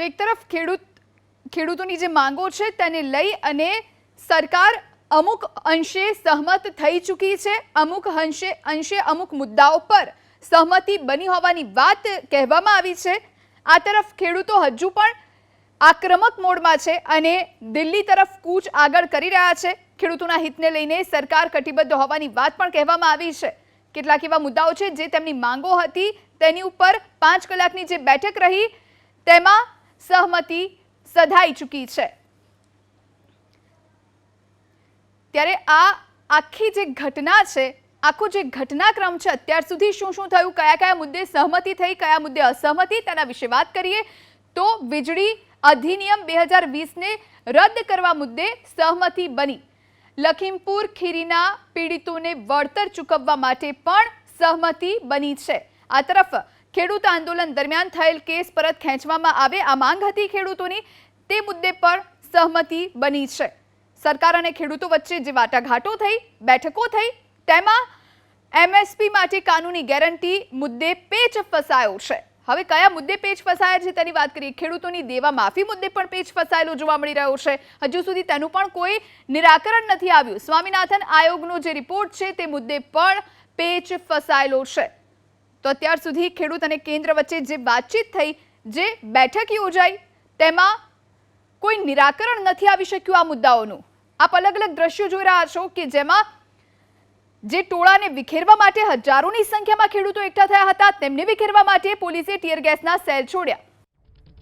તો એક તરફ ખેડૂત, ખેડૂતોની જે માંગો છે તેને લઈ અને સરકાર અમુક અંશે સહમત થઈ ચૂકી છે, અમુક અંશે અંશે અમુક મુદ્દાઓ પર સહમતિ બની હોવાની વાત કહેવામાં આવી છે. આ તરફ ખેડૂતો હજુ પણ આક્રમક મોડમાં છે અને દિલ્હી તરફ કૂચ આગળ કરી રહ્યા છે. ખેડૂતોના હિતને લઈને સરકાર કટિબદ્ધ હોવાની વાત પણ કહેવામાં આવી છે. કેટલાક એવા મુદ્દાઓ છે જે તેમની માંગો હતી તેની ઉપર પાંચ કલાકની જે બેઠક રહી, તેમાં સહમતિ સધાઈ ચૂકી છે. ત્યારે આ આખી જે ઘટના છે, આખો જે ઘટનાક્રમ છે, અત્યાર સુધી શું શું થયું, કયા કયા મુદ્દે સહમતિ થઈ, કયા મુદ્દે અસહમતિ, તેના વિશે વાત કરીએ, તો વીજળી અધિનિયમ બે હજાર વીસને રદ કરવા મુદ્દે સહમતિ બની. લખીમપુર ખીરીના પીડિતોને વળતર ચૂકવવા માટે પણ સહમતિ બની છે. આ તરફ ખેડૂત આંદોલન દરમિયાન થયેલ કેસ પરત ખેંચવામાં આવે, આ માંગ હતી ખેડૂતોની. તે મુદ્દે પણ સહમતિ બની છે. સરકાર અને ખેડૂતો વચ્ચે જે વાટાઘાટો થઈ, બેઠકો થઈ, તેમાં એમએસપી માટે કાનૂની ગેરંટી મુદ્દે પેચ ફસાયો છે. હવે કયા મુદ્દે પેચ ફસાયા છે તેની વાત કરીએ. ખેડૂતોની દેવા માફી મુદ્દે પણ પેચ ફસાયેલો જોવા મળી રહ્યો છે. હજુ સુધી તેનું પણ કોઈ નિરાકરણ નથી આવ્યું. સ્વામિનાથન આયોગનો જે રિપોર્ટ છે તે મુદ્દે પણ પેચ ફસાયેલો છે. તો અત્યાર સુધી ખેડૂત અને કેન્દ્ર વચ્ચે જે વાતચીત થઈ, જે બેઠક યોજાઈ, તેમાં કોઈ નિરાકરણ નથી આવી શક્યું આ મુદ્દાઓનું. આપ અલગ અલગ દ્રશ્યો જોઈ રહ્યા છો કે જેમાં જે ટોળાને વિખેરવા માટે હજારોની સંખ્યામાં ખેડૂતો એકઠા થયા હતા, તેમને વિખેરવા માટે પોલીસે ટીયર ગેસના સેલ છોડ્યા.